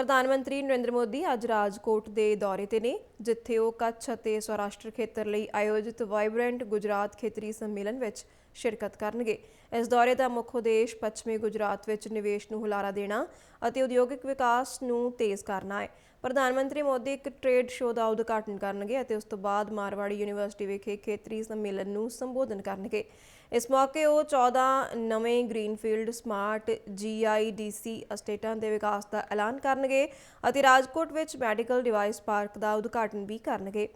ਪ੍ਰਧਾਨ ਮੰਤਰੀ ਨਰਿੰਦਰ ਮੋਦੀ ਅੱਜ ਰਾਜਕੋਟ ਦੇ ਦੌਰੇ ਤੇ ਨੇ, ਜਿੱਥੇ ਉਹ ਕੱਛ ਅਤੇ ਸੌਰਾਸ਼ਟਰ ਖੇਤਰ ਲਈ ਆਯੋਜਿਤ ਵਾਈਬ੍ਰੈਂਟ ਗੁਜਰਾਤ ਖੇਤਰੀ ਸੰਮੇਲਨ ਵਿੱਚ ਸ਼ਿਰਕਤ ਕਰਨਗੇ। ਇਸ ਦੌਰੇ ਦਾ ਮੁੱਖ ਉਦੇਸ਼ ਪੱਛਮੀ ਗੁਜਰਾਤ ਵਿੱਚ ਨਿਵੇਸ਼ ਨੂੰ ਹੁਲਾਰਾ ਦੇਣਾ ਅਤੇ ਉਦਯੋਗਿਕ ਵਿਕਾਸ ਨੂੰ ਤੇਜ਼ ਕਰਨਾ ਹੈ। ਪ੍ਰਧਾਨ ਮੰਤਰੀ ਮੋਦੀ ਇੱਕ ਟ੍ਰੇਡ ਸ਼ੋਅ ਦਾ ਉਦਘਾਟਨ ਕਰਨਗੇ ਅਤੇ ਉਸ ਤੋਂ ਬਾਅਦ ਮਾਰਵਾੜੀ ਯੂਨੀਵਰਸਿਟੀ ਵਿਖੇ ਖੇਤਰੀ ਸੰਮੇਲਨ ਨੂੰ ਸੰਬੋਧਨ ਕਰਨਗੇ। ਇਸ ਮੌਕੇ ਉਹ 14 ਨਵੇਂ ਗ੍ਰੀਨਫੀਲਡ ਸਮਾਰਟ ਜੀਆਈਡੀਸੀ ਅਸਟੇਟਾਂ ਦੇ ਵਿਕਾਸ ਦਾ ਐਲਾਨ ਕਰਨਗੇ ਅਤੇ ਰਾਜਕੋਟ ਵਿੱਚ ਮੈਡੀਕਲ ਡਿਵਾਈਸ ਪਾਰਕ ਦਾ ਉਦਘਾਟਨ ਵੀ ਕਰਨਗੇ।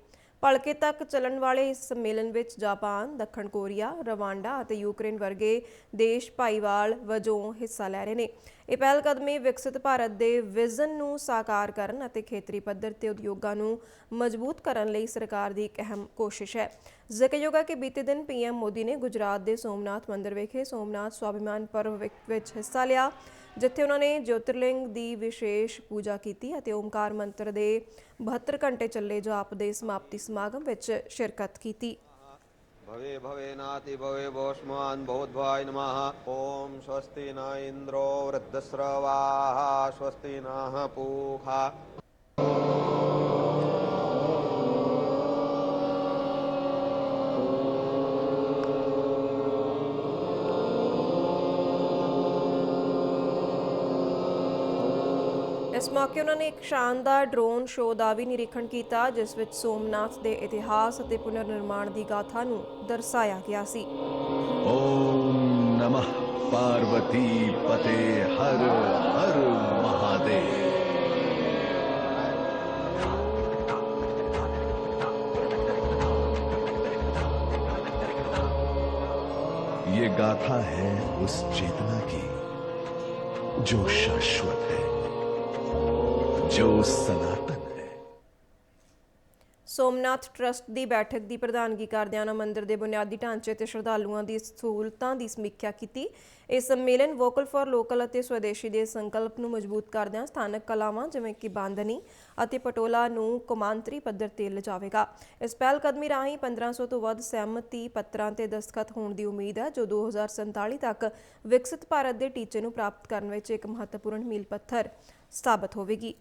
ਭਲਕੇ ਤੱਕ ਚੱਲਣ ਵਾਲੇ ਇਸ ਸੰਮੇਲਨ ਵਿੱਚ ਜਾਪਾਨ, ਦੱਖਣ ਕੋਰੀਆ, ਰਵਾਂਡਾ ਅਤੇ ਯੂਕਰੇਨ ਵਰਗੇ ਦੇਸ਼ ਭਾਈਵਾਲ ਵਜੋਂ ਹਿੱਸਾ ਲੈ ਰਹੇ ਨੇ। ਇਹ ਪਹਿਲ ਕਦਮੀ ਵਿਕਸਿਤ ਭਾਰਤ ਦੇ ਵਿਜ਼ਨ ਨੂੰ ਸਾਕਾਰ ਕਰਨ ਅਤੇ ਖੇਤਰੀ ਪੱਧਰ ਤੇ ਉਦਯੋਗਾਂ ਨੂੰ ਮਜ਼ਬੂਤ ਕਰਨ ਲਈ ਸਰਕਾਰ ਦੀ ਇੱਕ ਅਹਿਮ ਕੋਸ਼ਿਸ਼ ਹੈ। ਜ਼ਿਕਰਯੋਗ ਹੈ ਕਿ ਬੀਤੇ ਦਿਨ ਪੀਐਮ ਮੋਦੀ ਨੇ ਗੁਜਰਾਤ ਦੇ ਸੋਮਨਾਥ ਮੰਦਿਰ ਵਿਖੇ ਸੋਮਨਾਥ ਸਵਾਭਿਮਾਨ ਪਰਵ ਵਿਚ- ਵਿੱਚ ਹਿੱਸਾ ਲਿਆ। ਜਿੱਥੇ ਉਹਨਾਂ ਨੇ ਜੋਤਿਰਲਿੰਗ ਦੀ ਵਿਸ਼ੇਸ਼ ਪੂਜਾ ਕੀਤੀ ਅਤੇ ਓਮਕਾਰ ਮੰਤਰ ਦੇ 72 ਘੰਟੇ ਚੱਲੇ ਜਾਪ ਦੇ ਸਮਾਪਤੀ ਸਮਾਗਮ ਵਿੱਚ ਸ਼ਿਰਕਤ ਕੀਤੀ भवे भवेनाति भवे भोष्मान् बहुद्वाय नमः ॐ स्वस्ति न इन्द्रो वृद्धस्रवाः स्वस्ति नः पूषा ਇਸ ਮੌਕੇ ਉਹਨਾਂ ਨੇ ਇੱਕ ਸ਼ਾਨਦਾਰ ਡਰੋਨ ਸ਼ੋਅ ਦਾ ਵੀ ਨਿਰੀਖਣ ਕੀਤਾ ਜਿਸ ਵਿੱਚ ਸੋਮਨਾਥ ਦੇ ਇਤਿਹਾਸ ਅਤੇ ਪੁਨਰ ਨਿਰਮਾਣ ਦੀ ਗਾਥਾ ਨੂੰ ਦਰਸਾਇਆ ਗਿਆ ਸੀ ओम नमः पार्वती पते हर हर महादेव ये गाथा है उस चेतना की जो शाश्वत है ਜੋ ਸਨਾਤਨ ਹੈ। ਸੋਮਨਾਥ ਟਰਸਟ ਦੀ ਬੈਠਕ ਦੀ ਪ੍ਰਧਾਨਗੀ ਕਰਦਿਆਂ ਉਹਨਾਂ ਮੰਦਿਰ ਦੇ ਬੁਨਿਆਦੀ ਢਾਂਚੇ ਤੇ ਸ਼ਰਧਾਲੂਆਂ ਦੀ ਸਹੂਲਤਾਂ ਦੀ ਸਮੀਖਿਆ ਕੀਤੀ। ਇਸ ਸੰਮੇਲਨ ਵੋਕਲ ਫਾਰ ਲੋਕਲ ਅਤੇ ਸਵਦੇਸ਼ੀ ਦੇ ਸੰਕਲਪ ਨੂੰ ਮਜ਼ਬੂਤ ਕਰਦਿਆਂ ਸਥਾਨਕ ਕਲਾਵਾਂ ਜਿਵੇਂ ਕਿ ਬਾਂਦਨੀ ਅਤੇ ਪਟੋਲਾ ਨੂੰ ਕੌਮਾਂਤਰੀ ਪੱਧਰ ਤੇ ਲਿਜਾਵੇਗਾ। ਇਸ ਪਹਿਲ ਕਦਮੀ ਰਾਹੀਂ 1500 ਤੋਂ ਵੱਧ ਸਹਿਮਤੀ ਪੱਤਰਾਂ ਤੇ ਦਸਤਖਤ ਹੋਣ ਦੀ ਉਮੀਦ ਹੈ, ਜੋ 2047 ਤੱਕ ਵਿਕਸਿਤ ਭਾਰਤ ਦੇ ਟੀਚੇ ਨੂੰ ਪ੍ਰਾਪਤ ਕਰਨ ਵਿੱਚ ਇੱਕ ਮਹੱਤਵਪੂਰਨ ਮੀਲ ਪੱਥਰ ਸਾਬਤ ਹੋਵੇਗੀ।